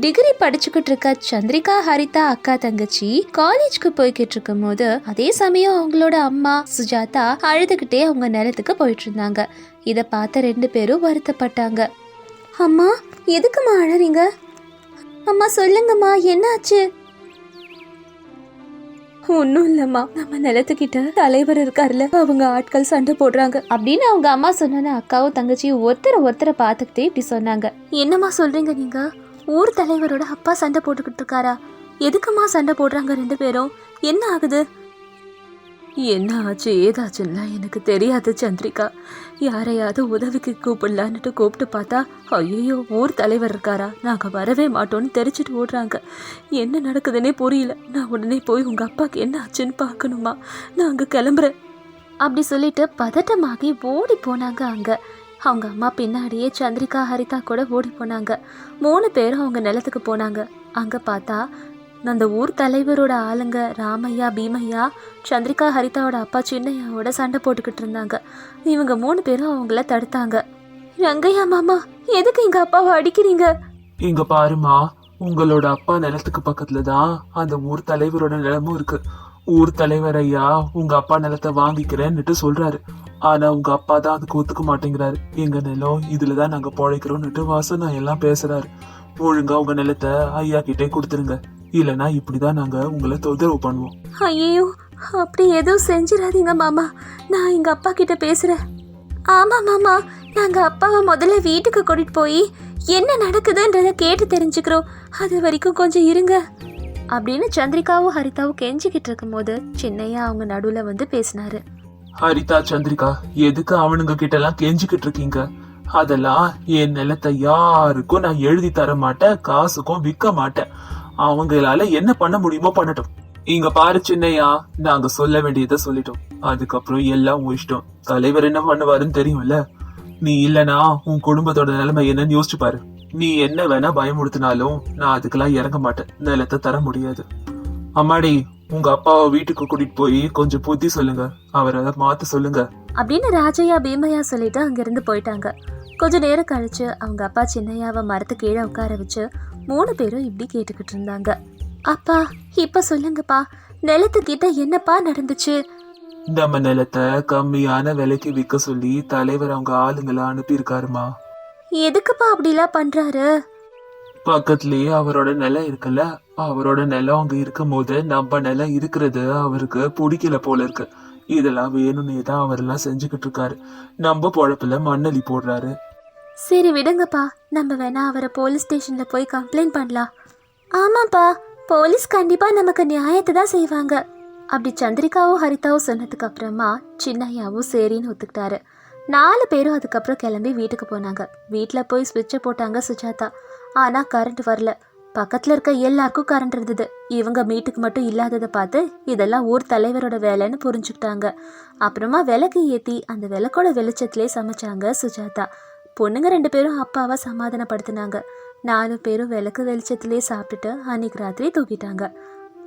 Degree படிச்சுக்கிட்டு இருக்க சந்திரிகா ஹரிதா அக்கா தங்கச்சி காலேஜ்க்கு போய்கிட்டு இருக்கும் போது அதே சமயம் அவங்களோட அம்மா சுஜாதா அழுதுகிட்டே அவங்க நிலத்துக்கு போயிட்டு இருந்தாங்க. இதை பார்த்த ரெண்டு பேரும் வருத்தப்பட்டாங்க. அம்மா எதுக்கும்மா அழறீங்க? அம்மா சொல்லுங்கம்மா என்னாச்சு? ஒன்றும் இல்லைம்மா. நம்ம நிலத்துக்கிட்ட தலைவர் இருக்காருல்ல. அவங்க ஆட்கள் சண்டை போடுறாங்க. அப்படின்னு அவங்க அம்மா சொன்னோன்னு அக்காவும் தங்கச்சியும் ஒருத்தரை ஒருத்தரை பார்த்துக்கிட்டே இப்படி சொன்னாங்க. என்னம்மா சொல்றீங்க நீங்க? ஊர் தலைவரோட அப்பா சண்டை போட்டுக்கிட்டு இருக்காரா? எதுக்குமா சண்டை போடுறாங்க ரெண்டு பேரும்? என்ன ஆகுது? என்ன ஆச்சு? ஏதாச்சுன்னா எனக்கு தெரியாது சந்திரிகா. யாரையாவது உதவிக்கு கூப்பிடலான்னுட்டு கூப்பிட்டு பார்த்தா ஐயோ ஊர் தலைவர் இருக்காரா? நாங்கள் வரவே மாட்டோம்னு தெரிச்சிட்டு ஓடுறாங்க. என்ன நடக்குதுன்னே புரியல. நான் உடனே போய் உங்கள் அப்பாவுக்கு என்ன ஆச்சுன்னு பார்க்கணுமா? நான் அங்கே கிளம்புறேன். அப்படி சொல்லிட்டு பதட்டமாகி ஓடி போனாங்க அங்கே. அவங்க அம்மா பின்னாடியே சந்திரிகா ஹரிதா கூட ஓடி போனாங்க. மூணு பேரும் அவங்க நிலத்துக்கு போனாங்க. அங்கே பார்த்தா அந்த ஊர் தலைவரோட ஆளுங்க ராமையா பீமையா சந்திரிகா ஹரிதாவோட அப்பா சின்னையாவோட சண்டை போட்டுக்கிட்டு இருந்தாங்க. இவங்க மூணு பேரும் அவங்கள தடுத்தாங்க. ரங்கையா மாமா எதுக்கு எங்க அப்பாவை அடிக்கிறீங்க? இங்க பாருமா உங்களோட அப்பா நிலத்துக்கு பக்கத்துல தான் அந்த ஊர் தலைவரோட நிலமும் இருக்கு. ஊர் தலைவர் ஐயா உங்க அப்பா நிலத்தை வாங்கிக்கிறேன்னுட்டு சொல்றாரு. ஆனா உங்க அப்பா தான் அதுக்கு ஒத்துக்க மாட்டேங்கிறாரு. எங்க நிலம் இதுலதான் நாங்க பொழைக்கிறோம்னுட்டு வாசனா எல்லாம் பேசுறாரு. ஒழுங்கா உங்க நிலத்தை ஐயா கிட்டே கொடுத்துருங்க. இல்லனா இப்படிதான் நாங்க உங்களை தொந்தரவு பண்ணுவோம். ஐயோ அப்படி எதுவும் செஞ்சிடாதீங்க மாமா. நான் எங்க அப்பா கிட்ட பேசுறேன். ஆமா மாமா நாங்க அப்பாவை முதல்ல வீட்டுக்கு கூட்டிட்டு போய் என்ன நடக்குதுன்றத கேட்டு தெரிஞ்சுக்கிறோம். அது வரைக்கும் கொஞ்சம் இருங்க. அப்படின்னு சந்திரிகாவும் ஹரிதாவும் கெஞ்சிக்கிட்டு இருக்கும்போது சின்னையா அவங்க நடுவுல வந்து பேசினாரு. ஹரிதா சந்திரிகா எதுக்கு அவனுங்க கிட்ட எல்லாம் கெஞ்சிக்கிட்டு இருக்கீங்க? அதெல்லாம் என் நிலத்தை யாருக்கும் நான் எழுதி தர மாட்டேன் காசுக்கும் விற்க மாட்டேன். அவங்களால என்ன பண்ண முடியுமோ பண்ணட்டும். இங்க பாரு சின்னையா நாங்க சொல்ல வேண்டியதை சொல்லிட்டோம். அதுக்கப்புறம் எல்லாம் உன் இஷ்டம். தலைவர் என்ன பண்ணுவாருன்னு தெரியும்ல? நீ இல்லனா உன் குடும்பத்தோட நிலைமை என்னன்னு யோசிச்சு பாரு. நீ என்ன வேணா பயமுறுத்தினாலும் நான் அதுக்கெல்லாம் இறங்க மாட்டேன். நிலத்தை தர முடியாது. அம்மாடி உங்க அப்பாவை வீட்டுக்கு கூட்டிட்டு போய் கொஞ்சம் புத்தி சொல்லுங்க. அவரை மாத்த சொல்லுங்க. அப்படின்னு ராஜையா பீமையா சொல்லிட்டு அங்கிருந்து போயிட்டாங்க. கொஞ்ச நேரம் கழிச்சு அவங்க அப்பா சின்னையாவை மரத்து கீழே உட்கார வச்சு மூணு பேரும் இப்படி கேட்டுக்கிட்டு இருந்தாங்க. அப்பா இப்ப சொல்லுங்கப்பா நிலத்துக்கிட்ட என்னப்பா நடந்துச்சு? நம்ம நிலத்தை கம்மியான விலைக்கு விற்க சொல்லி தலைவர் அவங்க ஆளுங்களை அனுப்பியிருக்காருமா? எதுக்குப்பா அப்படிலாம் பண்றாரு? பக்கத்துலயே அவரோட நிலம் இருக்குல்ல? அவரோட நிலம் அங்க இருக்கும் போது நம்ம நிலம் இருக்கிறது அவருக்கு பிடிக்கல போல இருக்கு. இதெல்லாம் வேணும்னே தான் அவரெல்லாம் செஞ்சுக்கிட்டு இருக்காரு. நம்ம பொழப்புல மண்ணலி போடுறாரு. சரி விடுங்கப்பா. நம்ம வேணா அவரை போலீஸ் ஸ்டேஷன்ல போய் கம்ப்ளைண்ட் பண்ணலாம். ஆமாப்பா. போலீஸ் கண்டிப்பா நமக்கு நியாயத்தை தான் செய்வாங்க. அப்படி சந்திரிகாவும் ஹரிதாவும் சொன்னதுக்கு அப்புறமா சின்னையாவும் சரின்னு ஒத்துக்கிட்டாரு. நாலு பேரும் அதுக்கப்புறம் கிளம்பி வீட்டுக்கு போனாங்க. வீட்டில் போய் சுவிட்சை போட்டாங்க சுஜாதா. ஆனால் கரண்ட் வரல. பக்கத்தில் இருக்க எல்லாருக்கும் கரண்ட் இருந்தது. இவங்க வீட்டுக்கு மட்டும் இல்லாததை பார்த்து இதெல்லாம் ஊர் தலைவரோட வேலைன்னு புரிஞ்சுக்கிட்டாங்க. அப்புறமா விளக்கு ஏற்றி அந்த விளக்கோட வெளிச்சத்திலே சமைச்சாங்க சுஜாதா. பொண்ணுங்க ரெண்டு பேரும் அப்பாவை சமாதானப்படுத்தினாங்க. நாலு பேரும் விளக்கு வெளிச்சத்திலே சாப்பிட்டுட்டு அன்னைக்கு ராத்திரி தூக்கிட்டாங்க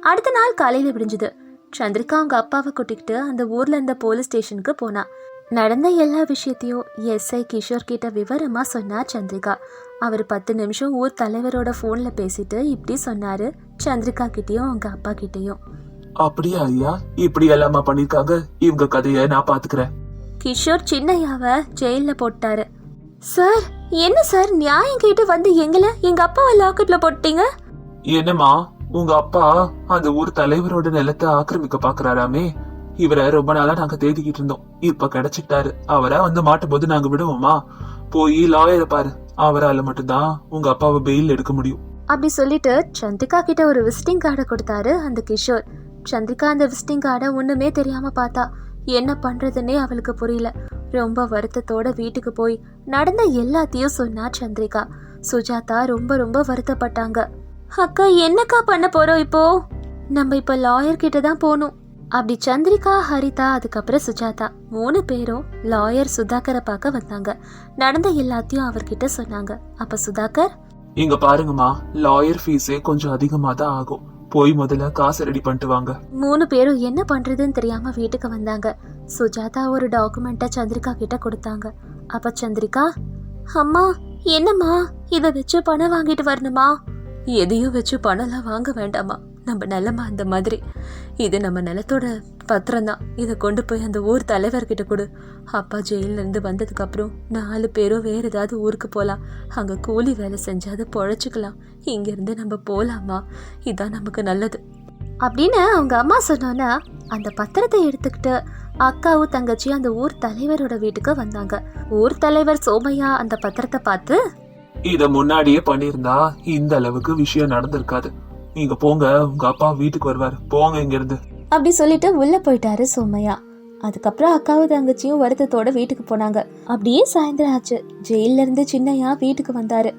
அடுத்த நாள் காலையில் விடிஞ்சுது. சந்திரிகா அவங்க அப்பாவை கூட்டிக்கிட்டு அந்த ஊரில் இருந்த போலீஸ் ஸ்டேஷனுக்கு போனா. நடந்த எல்லா விஷயத்தையும் எஸ்ஐ கிஷோர் கிட்ட விவரமா சொன்னா சந்திரிகா. அவர் பத்து நிமிஷம் ஊர் தலைவரோட ஃபோன்ல பேசிட்டு இப்படி சொன்னாரு சந்திரிகா கிட்டயும் அவங்க அப்பா கிட்டயும். அப்படியா ஐயா? இப்படி எல்லாமா பண்ணிருக்காங்க? இவங்க கதையை நான் பாத்துக்கிறேன். கிஷோர் சின்னையாவை ஜெயில்ல போட்டாரு. சார் என்ன சார் நியாயம் கேட்டு வந்து எங்களை எங்க அப்பாவை லாக்கெட்ல போட்டீங்க? என்னம்மா உங்க அப்பா அந்த ஊர் தலைவரோட நிலத்தை ஆக்கிரமிக்க பாக்குறாராமே. இவரை ரொம்ப நாளா நாங்க தேடிக்கிட்டு இருந்தோம். இப்ப கிடைச்சிட்டாரு. அவரை வந்து மாட்டும் போது நாங்க விடுவோமா? போய் லாயரை பாரு. அவரால மட்டும்தான் உங்க அப்பாவை பெயில் எடுக்க முடியும். அப்படி சொல்லிட்டு சந்திரிகா கிட்ட ஒரு விசிட்டிங் கார்டை கொடுத்தாரு அந்த கிஷோர். சந்திரிகா அந்த விசிட்டிங் கார்டை ஒண்ணுமே தெரியாம பார்த்தா என்ன பண்றதுன்னே அவளுக்கு புரியல. ரொம்ப வருத்தத்தோட வீட்டுக்கு போய் நடந்த எல்லாத்தையும் சொன்னா சந்திரிகா. சுஜாதா ரொம்ப ரொம்ப வருத்தப்பட்டாங்க. அக்கா என்னக்கா பண்ண போறோம் இப்போ? நம்ம இப்போ லாயர் கிட்ட தான் போகணும். அப்படி சந்திரிகா ஹரிதா அதுக்கப்புறம் சுஜாதா மூணு பேரும் லாயர் சுதாகரை பார்க்க வந்தாங்க. நடந்த எல்லாத்தையும் அவர்கிட்ட சொன்னாங்க. அப்ப சுதாகர்? இங்க பாருங்கம்மா லாயர் ஃபீஸே கொஞ்சம் அதிகமா தான் ஆகும். போய் முதல்ல காசு ரெடி பண்ணிட்டு வாங்க. மூணு பேரும் என்ன பண்றதுன்னு தெரியாம வீட்டுக்கு வந்தாங்க. சுஜாதா ஒரு டாக்குமெண்ட்டை சந்திரிகா கிட்ட கொடுத்தாங்க. அப்ப சந்திரிகா அம்மா என்னம்மா? இதை வச்சு பணம் வாங்கிட்டு வரணுமா? எதையும் வச்சு பணம்லாம் வாங்க வேண்டாமா நம்ம நிலமா அந்த மாதிரி. இது நம்ம நிலத்தோட பத்திரம் தான் இதை கொண்டு போய் அந்த ஊர் தலைவர்கிட்ட கொடு. அப்பா ஜெயில்ல வந்ததுக்கப்புறம் நாலு பேரும் வேற ஏதாவது ஊருக்கு போகலாம் அங்கே கூலி வேலை செஞ்சு அதை பொழைச்சிக்கலாம். இங்கேருந்து நம்ம போகலாமா இதுதான் நமக்கு நல்லது. அப்படின்னு அவங்க அம்மா சொன்னோன்னா அந்த பத்திரத்தை எடுத்துக்கிட்டு அக்காவும் தங்கச்சி அந்த ஊர் தலைவரோட வீட்டுக்கு வந்தாங்க. ஊர் தலைவர் சோமையா அந்த பத்திரத்தை பார்த்து இத முன்னாடியே பண்ணிருந்தா இந்த அளவுக்கு விஷயம் நடந்திருக்காது. நீங்க போங்க உங்க அப்பா வீட்டுக்கு வருவாரு. போங்க இங்க இருந்து அப்படி சொல்லிட்டு உள்ள போயிட்டாரு சோமையா. அதுக்கப்புறம் அக்காவும் தங்கச்சியும் வருத்தத்தோட வீட்டுக்கு போனாங்க. அப்படியே சாயந்தரம் ஆச்சு. ஜெயில இருந்து சின்னையா வீட்டுக்கு வந்தாரு.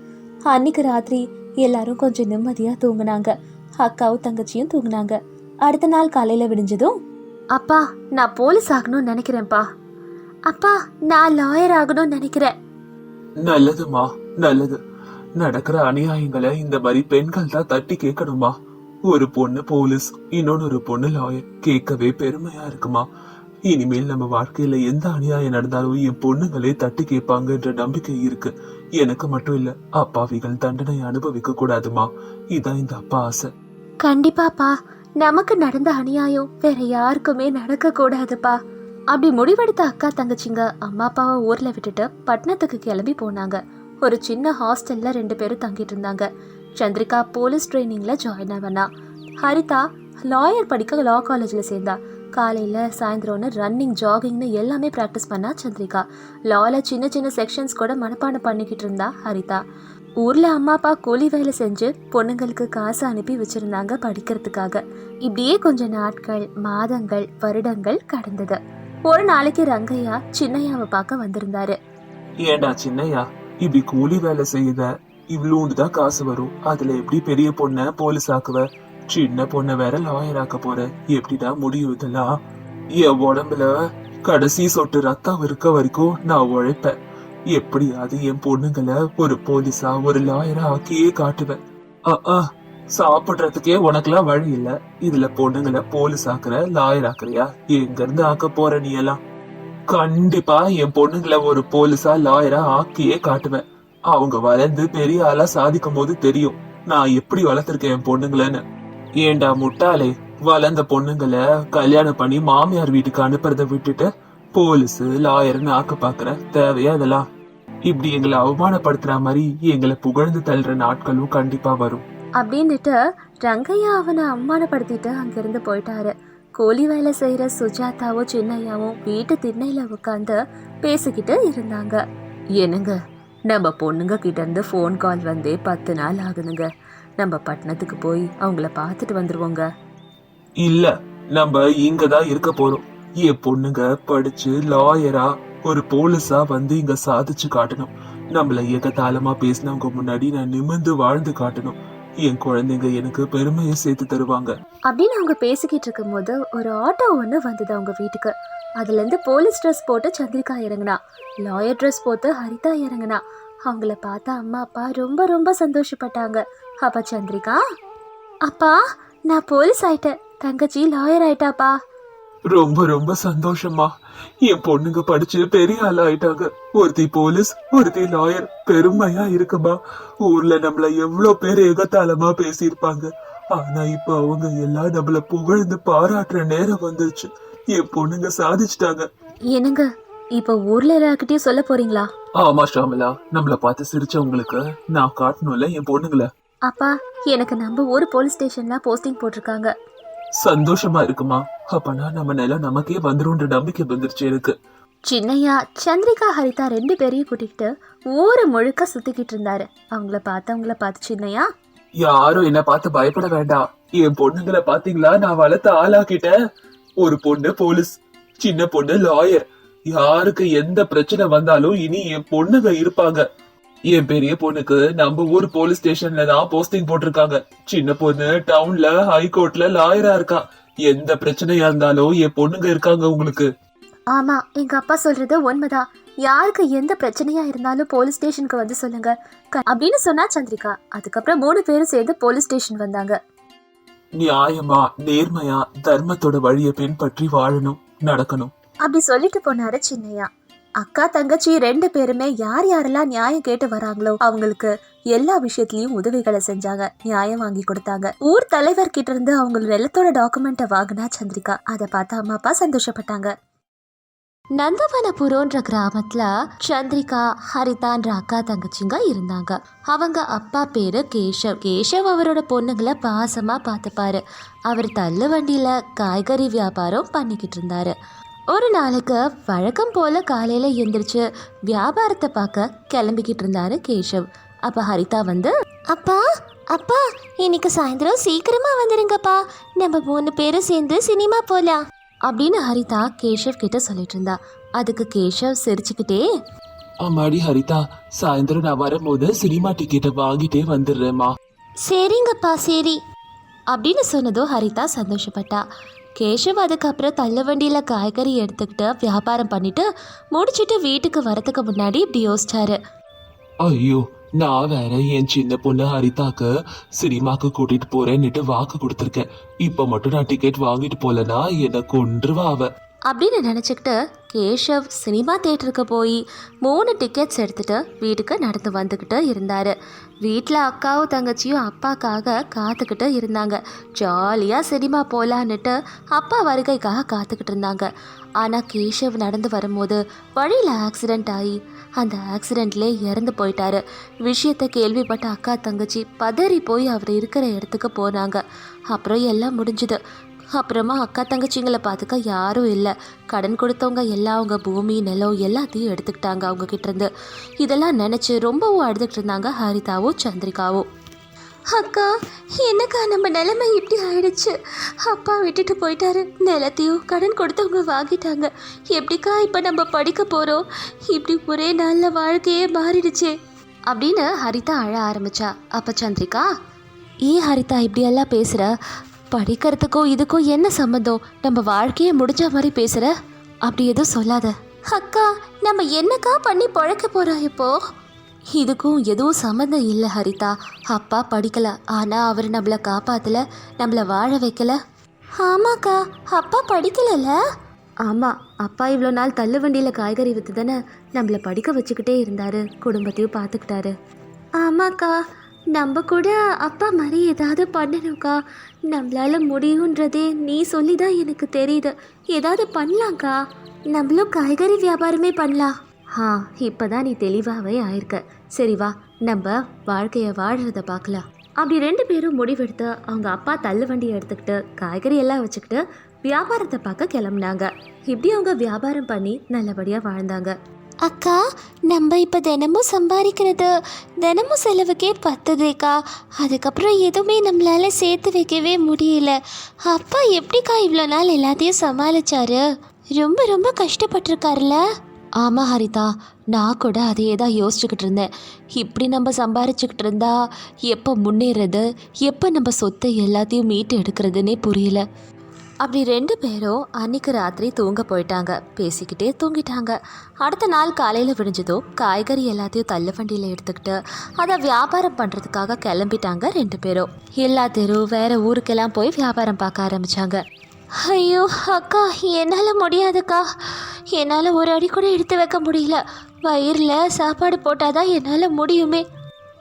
அன்னைக்கு ராத்திரி எல்லாரும் கொஞ்சம் நிம்மதியா தூங்குனாங்க. அக்காவும் தங்கச்சியும் தூங்குனாங்க. அடுத்த நாள் காலையில விடிஞ்சதும் அப்பா நான் போலீஸ் ஆகணும்னு நினைக்கிறேன்ப்பா. அப்பா நான் லாயர் ஆகணும்னு நினைக்கிறேன். நல்லதுமா நல்லது. நடக்கிற அநியாயங்களை இந்த மாதிரி பெண்கள் தான் தட்டி கேட்கணுமா? ஒரு பொண்ணு போலீஸ் இன்னொன்னு ஒரு பொண்ணு லாயர் கேட்கவே பெருமையா இருக்குமா? இனிமேல் நம்ம வாழ்க்கையில எந்த அநியாயம் நடந்தாலும் என் பொண்ணுங்களே தட்டி கேட்பாங்கன்ற நம்பிக்கை இருக்கு. எனக்கு மட்டும் இல்ல அப்பாவிகள் தண்டனை அனுபவிக்க கூடாதுமா? இதான் இந்த அப்பா ஆசை. கண்டிப்பாப்பா. நமக்கு நடந்த அநியாயம் வேற யாருக்குமே நடக்க கூடாதுப்பா. அப்படி முடிவெடுத்த அக்கா தங்கச்சிங்க அம்மா அப்பாவை ஊர்ல விட்டுட்டு பட்டணத்துக்கு கிளம்பி போனாங்க. ஒரு சின்ன ஹாஸ்டல்ல ரெண்டு பேரும் தங்கிட்டு இருந்தாங்க. சந்திரிகா போலீஸ் ட்ரைனிங்ல ஜாயின் ஆவனா. ஹரிதா லாயர் படிக்க லா காலேஜில் சேர்ந்தா. காலையில் சாயந்தரம்னு ரன்னிங் ஜாகிங்னு எல்லாமே ப்ராக்டிஸ் பண்ணா சந்திரிகா. லாவில் சின்ன சின்ன செக்ஷன்ஸ் கூட மனப்பாடம் பண்ணிக்கிட்டு இருந்தா ஹரிதா. ஊரில் அம்மா அப்பா கூலி வேலை செஞ்சு பொண்ணுங்களுக்கு காசு அனுப்பி வச்சுருந்தாங்க படிக்கிறதுக்காக. இப்படியே கொஞ்சம் நாட்கள் மாதங்கள் வருடங்கள் கடந்தது. ஒரு நாளைக்கு ரங்கையா சின்னையாவை பார்க்க வந்திருந்தாரு. ஏண்டா சின்னையா? இப்படி கூலி வேலை செய்யுத. இவ்வளோண்டு தான் காசு வரும். அதுல எப்படி பெரிய பொண்ண போலீஸ் ஆக்குவ? சின்ன பொண்ண வேற லாயர் ஆக்க போற. எப்படிடா முடியும் இதெல்லாம்? என் உடம்புல கடைசி சொட்டு ரத்தம் இருக்க வரைக்கும் நான் உழைப்பேன். எப்படியாவது என் பொண்ணுங்களை ஒரு போலீஸா ஒரு லாயரா ஆக்கியே காட்டுவேன். சாப்பிடுறதுக்கே உனக்கெல்லாம் வழி இல்ல. இதுல பொண்ணுங்களை போலீஸ் ஆக்குற லாயர் ஆக்குறியா? எங்க இருந்து ஆக்க போற நீ எல்லாம்? கண்டிப்பா என் பொண்ணுங்களை ஒரு போலீஸா லாயரா ஆக்கியே காட்டுவேன். அவங்க வளர்ந்து பெரிய ஆளா சாதிக்கும் போது தெரியும் நான் எப்படி வளர்த்திருக்கேன் என் பொண்ணுங்களன்னு. ஏண்டா முட்டாளே? வளர்ந்த பொண்ணுங்களை கல்யாணம் பண்ணி மாமியார் வீட்டுக்கு அனுப்புறத விட்டுட்டு போலீஸ் லாயர்னு ஆக்க பாக்குற தேவையா இதெல்லாம்? இப்படி எங்களை அவமானப்படுத்துற மாதிரி எங்களை புகழ்ந்து தள்ளுற நாட்களும் கண்டிப்பா வரும். அப்படின்னுட்டு ரங்கையா அவனை அவமானப்படுத்திட்டு அங்கிருந்து போயிட்டாரு. கூலி வேலை செய்யற சுஜாதாவும் சின்னையாவும் வீட்டு திண்ணையில உட்காந்து பேசிக்கிட்டு இருந்தாங்க. என்னங்க நம்ம பொண்ணுங்க கிட்ட இருந்து ஃபோன் கால் வந்தே பத்து நாள் ஆகுதுங்க. நம்ம பட்டணத்துக்கு போய் அவங்கள பார்த்துட்டு வந்துருவோங்க. இல்ல நம்ம இங்கதான் இருக்க போறோம். என் பொண்ணுங்க படிச்சு லாயரா ஒரு போலீஸா வந்து இங்க சாதிச்சு காட்டணும். நம்மள ஏகத்தாளமா பேசினவங்க முன்னாடி நான் நிமிர்ந்து வாழ்ந்து காட்டணும். என் குழந்தைங்க எனக்கு பெருமையை சேர்த்து தருவாங்க. அப்படின்னு அவங்க பேசிக்கிட்டு இருக்கும்போது ஒரு ஆட்டோ ஒன்று வந்தது அவங்க வீட்டுக்கு. அதுலேருந்து போலீஸ் ட்ரெஸ் போட்டு சந்திரிகா இறங்குனா. லாயர் ட்ரெஸ் போட்டு ஹரிதா இறங்குனா. அவங்கள பார்த்தா அம்மா அப்பா ரொம்ப ரொம்ப சந்தோஷப்பட்டாங்க. அப்பா சந்திரிகா? அப்பா நான் போலீஸ் ஆயிட்டேன். தங்கச்சி லாயர் ஆயிட்டாப்பா. ரொம்ப ரொம்ப சந்தோஷமா என் பொண்ணுங்க படிச்சு பெரிய ஆள் ஆயிட்டாங்க ஒருத்தி போலீஸ் ஒருத்தி லாயர். பெருமையா இருக்குமா. ஊர்ல நம்மள எவ்வளவு பேர் எகத்தாளமா பேசியிருப்பாங்க. ஆனா இப்ப அவங்க எல்லாம் நம்மள புகழ்ந்து பாராட்டுற நேரம் வந்துருச்சு. என் பொண்ணுங்க சாதிச்சிட்டாங்க. என்னங்க? இப்போ ஊர்ல எல்லார்கிட்டயும் சொல்ல போறீங்களா? ஆமா ஷாமலா. நம்மள பார்த்து சிரிச்சவங்களுக்கு நான் காட்டணும்ல என் பொண்ணுங்கள. அப்பா எனக்கு நம்ம ஊர் போலீஸ் ஸ்டேஷன்ல போஸ்டிங் போட்டிருக்காங்க. சந்தோஷமா இருக்குமா? அப்பனா நம்ம நிலம் நமக்கே வந்துரும்ன்ற நம்பிக்கை வந்துருச்சு எனக்கு. சின்னையா சந்திரிகா ஹரிதா ரெண்டு பேரையும் கூட்டிக்கிட்டு ஊரை முழுக்க சுத்திக்கிட்டு இருந்தாரு. அவங்கள பார்த்து அவங்கள பார்த்து சின்னையா? யாரும் என்ன பார்த்து பயப்பட வேண்டாம். என் பொண்ணுங்களை பாத்தீங்களா நான் வளர்த்த ஆளாக்கிட்டேன் ஒரு பொண்ணு போலீஸ் சின்ன பொண்ணு லாயர். யாருக்கு எந்த பிரச்சனை வந்தாலும் இனி என் பொண்ணுங்க இருப்பாங்க. என் பெரிய பொண்ணுக்கு நம்ம ஊர் போலீஸ் ஸ்டேஷன்ல தான் போஸ்டிங் போட்டிருக்காங்க. சின்ன பொண்ணு டவுன்ல ஹைகோர்ட்ல லாயரா இருக்கா. எந்த பிரச்சனையா இருந்தாலும் என் பொண்ணுங்க இருக்காங்க உங்களுக்கு. ஆமா எங்க அப்பா சொல்றது உண்மைதான். யாருக்கு எந்த பிரச்சனையா இருந்தாலும் போலீஸ் ஸ்டேஷனுக்கு வந்து சொல்லுங்க. க- அப்படின்னு சொன்னா சந்திரிகா. அதுக்கப்புறம் மூணு பேரும் சேர்ந்து போலீஸ் ஸ்டேஷன் வந்தாங்க. நியாயமா நேர்மையா தர்மத்தோட வழியை பின்பற்றி வாழணும் நடக்கணும். அப்படி சொல்லிட்டு போனாரு சின்னையா. அக்கா தங்கச்சி ரெண்டு பேருமே யார் யாரெல்லாம் நியாயம் கேட்டு வராங்களோ அவங்களுக்கு எல்லா விஷயத்திலயும் உதவிகளை செஞ்சாங்க. நியாயம் வாங்கி கொடுத்தாங்க. ஊர் தலைவர் கிட்ட இருந்து அவங்க நிலத்தோட டாக்குமெண்ட்டை வாங்கினா சந்திரிகா. அதை பார்த்து அம்மா அப்பா சந்தோஷப்பட்டாங்க. நந்தவனபுரோன்ற கிராமத்துல சந்திரிகா ஹரிதான்ற அக்கா தங்கச்சிங்க இருந்தாங்க. அவங்க அப்பா பேரு கேஷவ். கேஷவ் அவரோட பொண்ணுங்களை பாசமா பார்த்துப்பாரு. அவர் தள்ளு வண்டியில காய்கறி வியாபாரம் பண்ணிக்கிட்டு இருந்தாரு. ஒரு நாளுக்கு வழக்கம் போல காலையில எந்திரிச்சு வியாபாரத்தை பார்க்க கிளம்பிக்கிட்டு இருந்தாரு கேஷவ் அப்ப ஹரிதா வந்து அப்பா அப்பா இன்னைக்கு சாயந்தரம் சீக்கிரமா வந்துருங்கப்பா. நம்ம மூணு பேரும் சேர்ந்து சினிமா போலாம். அப்படின்னு ஹரிதா கேஷவ் கிட்ட சொல்லிட்டு இருந்தா. அதுக்கு கேஷவ் சிரிச்சுக்கிட்டே அம்மாடி ஹரிதா சாயந்தரம் நான் வரும்போது சினிமா டிக்கெட்டை வாங்கிட்டே வந்துடுறேம்மா. சரிங்கப்பா சரி. அப்படின்னு சொன்னதும் ஹரிதா சந்தோஷப்பட்டா. கேஷவ் அதுக்கப்புறம் தள்ள வண்டியில் காய்கறி எடுத்துக்கிட்டு வியாபாரம் பண்ணிட்டு முடிச்சிட்டு வீட்டுக்கு வரதுக்கு முன்னாடி இப்படி யோசிச்சாரு. ஐயோ நான் வேற என் சின்ன பொண்ணு ஹரிதாக்கு சினிமாக்கு கூட்டிட்டு போறேன்னுட்டு வாக்கு கொடுத்துருக்கேன். இப்ப மட்டும் நான் டிக்கெட் வாங்கிட்டு போலனா என்ன கொன்றுவா அவ. அப்படின்னு நினச்சிக்கிட்டு கேஷவ் சினிமா தேட்டருக்கு போய் மூணு டிக்கெட்ஸ் எடுத்துகிட்டு வீட்டுக்கு நடந்து வந்துக்கிட்டு இருந்தார். வீட்டில் அக்காவும் தங்கச்சியும் அப்பாக்காக காத்துக்கிட்டு இருந்தாங்க. ஜாலியாக சினிமா போகலான்னுட்டு அப்பா வருகைக்காக காத்துக்கிட்டு இருந்தாங்க. ஆனால் கேஷவ் நடந்து வரும்போது வழியில் ஆக்சிடெண்ட் ஆகி அந்த ஆக்சிடெண்ட்லே இறந்து போயிட்டாரு. விஷயத்தை கேள்விப்பட்ட அக்கா தங்கச்சி பதறி போய் அவர் இருக்கிற இடத்துக்கு போனாங்க. அப்புறம் எல்லாம் முடிஞ்சுது. அப்புறமா அக்கா தங்கச்சிங்களை பார்த்துக்க யாரும் இல்லை. கடன் கொடுத்தவங்க எல்லாம் அவங்க பூமி நிலம் எல்லாத்தையும் எடுத்துக்கிட்டாங்க அவங்க கிட்டேருந்து. இதெல்லாம் நினச்சி ரொம்பவும் அழுதுகிட்டு இருந்தாங்க ஹரிதாவும் சந்திரிகாவும். அக்கா என்னக்கா நம்ம நிலைமை இப்படி ஆயிடுச்சு? அப்பா விட்டுட்டு போயிட்டாரு. நிலத்தையும் கடன் கொடுத்தவங்க வாங்கிட்டாங்க. எப்படிக்கா இப்போ நம்ம படிக்க போகிறோம் இப்படி ஒரே நல்ல வாழ்க்கையே மாறிடுச்சே. அப்படின்னு ஹரிதா அழ ஆரம்பிச்சா. அப்போ சந்திரிகா ஏன் ஹரிதா இப்படியெல்லாம் பேசுகிற படிக்கிறதுக்கும் இதுக்கும் என்ன சம்மந்தம் நம்ம வாழ்க்கையே முடிஞ்ச மாதிரி பேசுகிற அப்படி எதுவும் சொல்லாத. அக்கா நம்ம என்னக்கா பண்ணி பழக்க போகிறோம் இப்போ? இதுக்கும் எதுவும் சம்மந்தம் இல்லை ஹரிதா. அப்பா படிக்கல. ஆனால் அவர் நம்மளை காப்பாத்தல நம்மளை வாழ வைக்கல. ஆமாக்கா அப்பா படிக்கலல்ல? ஆமாம் அப்பா இவ்வளோ நாள் தள்ளு வண்டியில் காய்கறி விற்று தானே நம்மளை படிக்க வச்சுக்கிட்டே இருந்தாரு. குடும்பத்தையும் பார்த்துக்கிட்டாரு ஆமாக்கா நம்ம கூட அப்பா மாதிரி ஏதாவது பண்ணணும்க்கா. நம்மளால் முடியுன்றதே நீ சொல்லி தான் எனக்கு தெரியுது. ஏதாவது பண்ணலாம்க்கா. நம்மளும் காய்கறி வியாபாரமே பண்ணலாம். ஆ இப்போதான் நீ தெளிவாகவே ஆயிருக்க. சரி வா நம்ம வாழ்க்கையை வாழ்கிறத பார்க்கலாம் அப்படி ரெண்டு பேரும் முடிவெடுத்து அவங்க அப்பா தள்ளு வண்டியை எடுத்துக்கிட்டு காய்கறி எல்லாம் வச்சுக்கிட்டு வியாபாரத்தை பார்க்க கிளம்புனாங்க. இப்படி அவங்க வியாபாரம் பண்ணி நல்லபடியாக வாழ்ந்தாங்க. அக்கா நம்ம இப்போ தினமும் சம்பாதிக்கிறது தினமும் செலவுக்கே பத்துதேக்கா அதுக்கப்புறம் எதுவுமே நம்மளால் சேர்த்து வைக்கவே முடியல. அப்பா எப்படிக்கா இவ்வளோ நாள் எல்லாத்தையும் சமாளிச்சாரு? ரொம்ப ரொம்ப கஷ்டப்பட்டிருக்காருல? ஆமாம் ஹரிதா. நான் கூட அதையே தான் யோசிச்சுக்கிட்டு இருந்தேன். இப்படி நம்ம சம்பாரிச்சுக்கிட்டு இருந்தா எப்போ முன்னேறது எப்போ நம்ம சொத்தை எல்லாத்தையும் மீட்டு எடுக்கிறதுனே புரியல. அப்படி ரெண்டு பேரும் அன்னைக்கு ராத்திரி தூங்க போயிட்டாங்க. பேசிக்கிட்டே தூங்கிட்டாங்க. அடுத்த நாள் காலையில் விடிஞ்சதும் காய்கறி எல்லாத்தையும் தள்ளு வண்டியில் எடுத்துக்கிட்டு அதை வியாபாரம் பண்ணுறதுக்காக கிளம்பிட்டாங்க ரெண்டு பேரும். எல்லா தெரு வேற ஊருக்கெல்லாம் போய் வியாபாரம் பார்க்க ஆரம்பித்தாங்க ஐயோ அக்கா என்னால் முடியாதுக்கா. என்னால் ஒரு அடி கூட எடுத்து வைக்க முடியல. வயிறில் சாப்பாடு போட்டால் தான் என்னால் முடியுமே.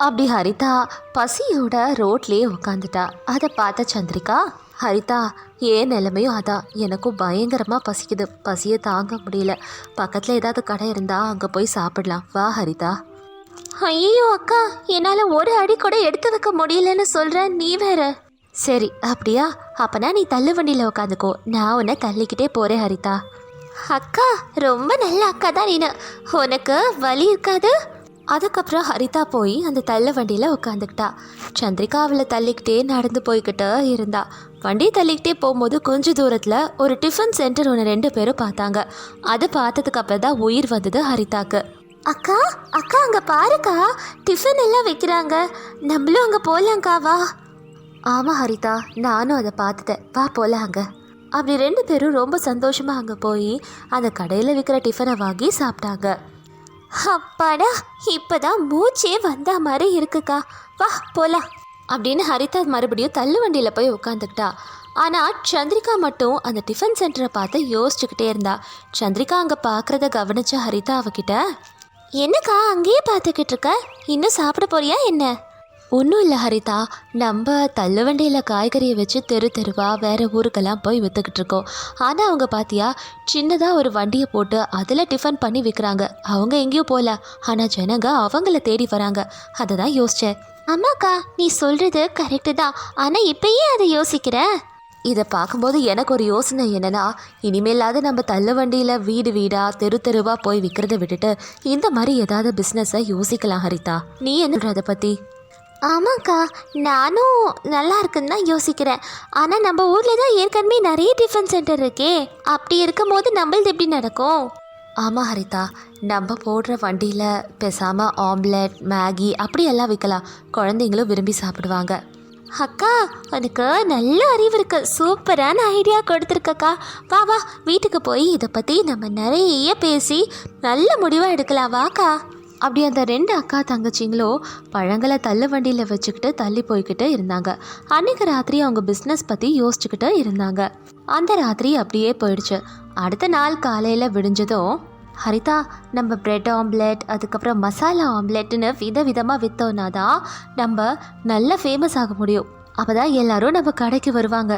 அப்படி ஹரிதா பசியோட ரோட்லேயே உட்காந்துட்டா அதை பார்த்த சந்திரிகா ஹரிதா ஏன் நிலைமையும் அதான் எனக்கும் பயங்கரமாக பசிக்குது. பசியை தாங்க முடியல. பக்கத்தில் ஏதாவது கடை இருந்தா அங்கே போய் சாப்பிடலாம். வா ஹரிதா. ஐயோ அக்கா. என்னால் ஒரு அடி கூட எடுத்து வைக்க முடியலன்னு சொல்கிறேன் நீ வேற. சரி அப்படியா? அப்பனா நீ தள்ளு வண்டியில் உட்காந்துக்கோ நான் உன்னை தள்ளிக்கிட்டே போகிறேன் ஹரிதா. அக்கா ரொம்ப நல்ல அக்கா தான் நீனு. உனக்கு வலி இருக்காது? அதுக்கப்புறம் ஹரிதா போய் அந்த தள்ளு வண்டியில் உட்காந்துக்கிட்டா சந்திரிகா அவளை தள்ளிக்கிட்டே நடந்து போய்கிட்டு இருந்தா. வண்டி தள்ளிக்கிட்டே போகும்போது கொஞ்ச தூரத்தில் ஒரு டிஃபன் சென்டர் ஒன்று ரெண்டு பேரும் பார்த்தாங்க. அது பார்த்ததுக்கு அப்புறம் தான் உயிர் வந்தது ஹரிதாக்கு. அக்கா அக்கா அங்கே பாருக்கா. டிஃபன் எல்லாம் வைக்கிறாங்க. நம்மளும் அங்கே போகலாங்க்கா வா. ஆமாம் ஹரிதா நானும் அதை பார்த்துட்டேன். வா போகலாம் அங்கே. அப்படி ரெண்டு பேரும் ரொம்ப சந்தோஷமாக அங்கே போய் அந்த கடையில் விற்கிற டிஃபனை வாங்கி சாப்பிட்டாங்க. அப்பாடா இப்போதான் மூச்சே வந்த மாதிரி இருக்குக்கா. வா போகலாம் அப்படின்னு ஹரிதா மறுபடியும் தள்ளு வண்டியில் போய் உட்காந்துக்கிட்டா ஆனால் சந்திரிகா மட்டும் அந்த டிஃபன் சென்டரை பார்த்து யோசிச்சுக்கிட்டே இருந்தா. சந்திரிகா அங்கே பார்க்குறத கவனிச்ச ஹரிதா அவகிட்ட என்னக்கா அங்கேயே பார்த்துக்கிட்டு இருக்க? இன்னும் சாப்பிட போறியா என்ன? ஒன்றும் இல்லை ஹரிதா. நம்ம தள்ளுவண்டியில் காய்கறியை வச்சு தெரு தெருவாக வேறு ஊருக்கெல்லாம் போய் விற்றுக்கிட்டு இருக்கோம். ஆனால் அவங்க பார்த்தியா சின்னதாக ஒரு வண்டியை போட்டு அதில் டிஃபன் பண்ணி விற்கிறாங்க அவங்க எங்கேயும் போகல ஆனால் ஜனங்க அவங்கள தேடி வராங்க. அதை தான் யோசித்தேன் அம்மாக்கா நீ சொல்கிறது கரெக்டு தான். ஆனால் இப்பயே அதை யோசிக்கிற? இதை பார்க்கும்போது எனக்கு ஒரு யோசனை என்னன்னா இனிமேலாவது நம்ம தள்ளு வண்டியில் வீடு வீடா தெரு தெருவா போய் விற்கிறத விட்டுட்டு இந்த மாதிரி ஏதாவது பிஸ்னஸை யோசிக்கலாம் ஹரிதா. நீ என்ன அதை பற்றி ஆமாக்கா நானும் நல்லா இருக்குன்னு தான் யோசிக்கிறேன். ஆனால் நம்ம ஊரில் தான் ஏற்கனவே நிறைய டிஃபன் சென்டர் இருக்கே. அப்படி இருக்கும் போது நம்மளது எப்படி நடக்கும்? ஆமாம் ஹரிதா. நம்ம போடுற வண்டியில் பேசாமல் ஆம்லெட் மேகி அப்படியெல்லாம் விற்கலாம் குழந்தைங்களும் விரும்பி சாப்பிடுவாங்க. அக்கா உனக்கு நல்ல அறிவு இருக்கு. சூப்பரான ஐடியா கொடுத்துருக்கக்கா. வா வா வீட்டுக்கு போய் இதை பற்றி நம்ம நிறைய பேசி நல்ல முடிவாக எடுக்கலாம். வாக்கா. அப்படி அந்த ரெண்டு அக்கா தங்கச்சிங்களும் பழங்களை தள்ளு வண்டியில் வச்சுக்கிட்டு தள்ளி போய்கிட்டு இருந்தாங்க. அன்னைக்கு ராத்திரி அவங்க பிஸ்னஸ் பற்றி யோசிச்சுக்கிட்டு இருந்தாங்க. அந்த ராத்திரி அப்படியே போயிடுச்சு. அடுத்த நாள் காலையில் விடிஞ்சதும் ஹரிதா நம்ம பிரெட் ஆம்லெட் அதுக்கப்புறம் மசாலா ஆம்லெட்னு வித விதமாக விற்றோன்னா தான் நம்ம நல்லா ஃபேமஸ் ஆக முடியும். அப்போ தான் எல்லாரும் நம்ம கடைக்கு வருவாங்க.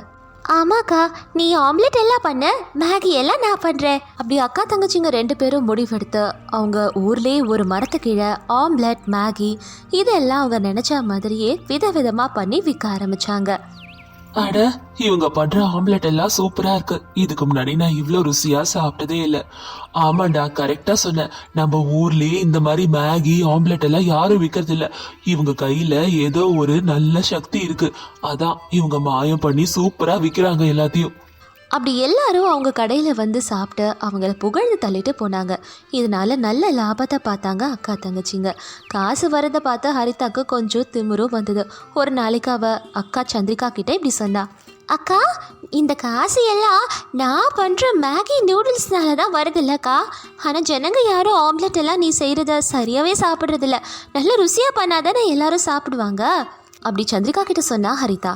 ஆமாக்கா நீ ஆம்லெட் எல்லாம் பண்ண மேகி எல்லாம் நான் பண்ணுறேன் அப்படி அக்கா தங்கச்சிங்க ரெண்டு பேரும் முடிவெடுத்து அவங்க ஊர்லேயே ஒரு மரத்து கீழே ஆம்லெட் மேகி இதெல்லாம் அவங்க நினச்ச மாதிரியே விதவிதமாக பண்ணி விற்க ஆரம்பிச்சாங்க. அட இவங்க பண்ற ஆம்லெட் எல்லாம் சூப்பரா இருக்கு. இதுக்கு முன்னாடி நான் இவ்வளோ ருசியா சாப்பிட்டதே இல்லை. ஆமாண்டா கரெக்டா சொன்ன. நம்ம ஊர்லயே இந்த மாதிரி மேகி ஆம்லெட் எல்லாம் யாரும் விற்கிறது இல்ல. இவங்க கையில ஏதோ ஒரு நல்ல சக்தி இருக்கு. அதான் இவங்க மாயம் பண்ணி சூப்பரா விற்கிறாங்க எல்லாத்தையும். அப்படி எல்லாரும் அவங்க கடையில் வந்து சாப்பிட்டு அவங்கள புகழ்ந்து தள்ளிட்டு போனாங்க. இதனால் நல்ல லாபத்தை பார்த்தாங்க அக்கா தங்கச்சிங்க. காசு வரதை பார்த்து ஹரிதாக்கு கொஞ்சம் திமிரும் வந்தது. ஒரு நாளைக்கு அவள் அக்கா சந்திரிகா கிட்டே இப்படி சொன்னா அக்கா இந்த காசு எல்லாம் நான் பண்ணுற மேகி நூடுல்ஸ்னால தான் வருதில்லக்கா ஆனால் ஜனங்க யாரும் ஆம்லெட் எல்லாம் நீ செய்கிறத சரியாகவே சாப்பிட்றதில்ல. நல்ல ருசியாக பண்ணாதானே எல்லாரும் சாப்பிடுவாங்க? அப்படி சந்திரிகா கிட்ட சொன்னா ஹரிதா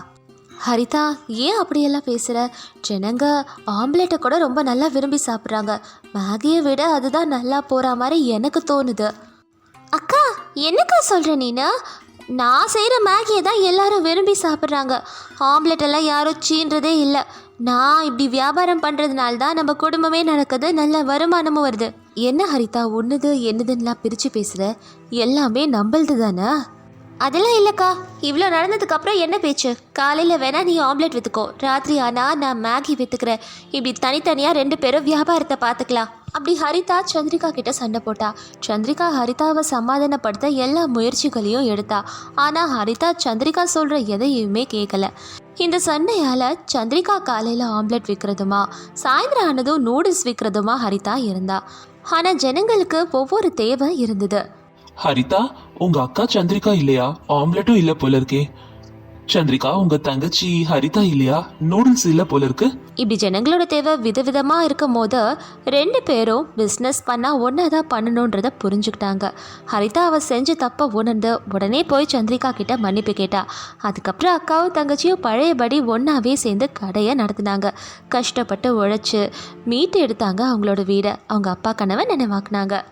ஹரிதா ஏன் அப்படியெல்லாம் பேசுகிற ஜனங்க ஆம்லெட்டை கூட ரொம்ப நல்லா விரும்பி சாப்பிட்றாங்க. மேகியை விட அதுதான் நல்லா போகிற மாதிரி எனக்கு தோணுது. அக்கா என்னக்கா சொல்கிற நீனா? நான் செய்கிற மேகியை தான் எல்லாரும் விரும்பி சாப்பிட்றாங்க. ஆம்லெட் எல்லாம் யாரும் சீன்றதே இல்லை. நான் இப்படி வியாபாரம் பண்ணுறதுனால தான் நம்ம குடும்பமே நடக்குது நல்ல வருமானமும் வருது. என்ன ஹரிதா ஒன்றுது என்னதுன்னெலாம் பிரித்து பேசுகிற எல்லாமே நம்மளது தானே அதெல்லாம் இல்லைக்கா. இவ்வளோ நடந்ததுக்கு அப்புறம் என்ன பேச்சு? காலையில் வேணா நீ ஆம்லெட் விற்றுக்கோ ராத்திரி ஆனால் நான் மேகி விற்றுக்கிறேன் இப்படி தனித்தனியாக ரெண்டு பேரும் வியாபாரத்தை பார்த்துக்கலாம். அப்படி ஹரிதா சந்திரிகா கிட்ட சண்டை போட்டா. சந்திரிகா ஹரிதாவை சமாதானப்படுத்த எல்லா முயற்சிகளையும் எடுத்தா. ஆனால் ஹரிதா சந்திரிகா சொல்கிற எதையுமே கேட்கல இந்த சண்டையால் சந்திரிகா காலையில் ஆம்லெட் விற்கிறதுமா சாயந்தரம் ஆனதும் நூடுல்ஸ் விற்கிறதுமா ஹரிதா இருந்தா. ஆனால் ஜனங்களுக்கு ஒவ்வொரு தேவை இருந்தது. ஹரிதா உங்க அக்கா சந்திரிகா இல்லையா? ஆம்லெட்டும் இல்ல போல இருக்கே. சந்திரிகா உங்க தங்கச்சி ஹரிதா இல்லையா? நூடுல்ஸ் இல்ல போல இருக்கு. இப்படி ஜனங்களோட தேவை விதவிதமாக இருக்கும் போது ரெண்டு பேரும் பிஸ்னஸ் பண்ணால் ஒன்றா தான் பண்ணணுன்றத புரிஞ்சுக்கிட்டாங்க. ஹரிதா அவ செஞ்ச தப்பை உணர்ந்து உடனே போய் சந்திரிகா கிட்ட மன்னிப்பு கேட்டா. அதுக்கப்புறம் அக்காவும் தங்கச்சியும் பழையபடி ஒன்றாவே சேர்ந்து கடையை நடத்தினாங்க. கஷ்டப்பட்டு உழைச்சி மீட்டு எடுத்தாங்க அவங்களோட வீடை. அவங்க அப்பா கனவை நினைவாக்குனாங்க.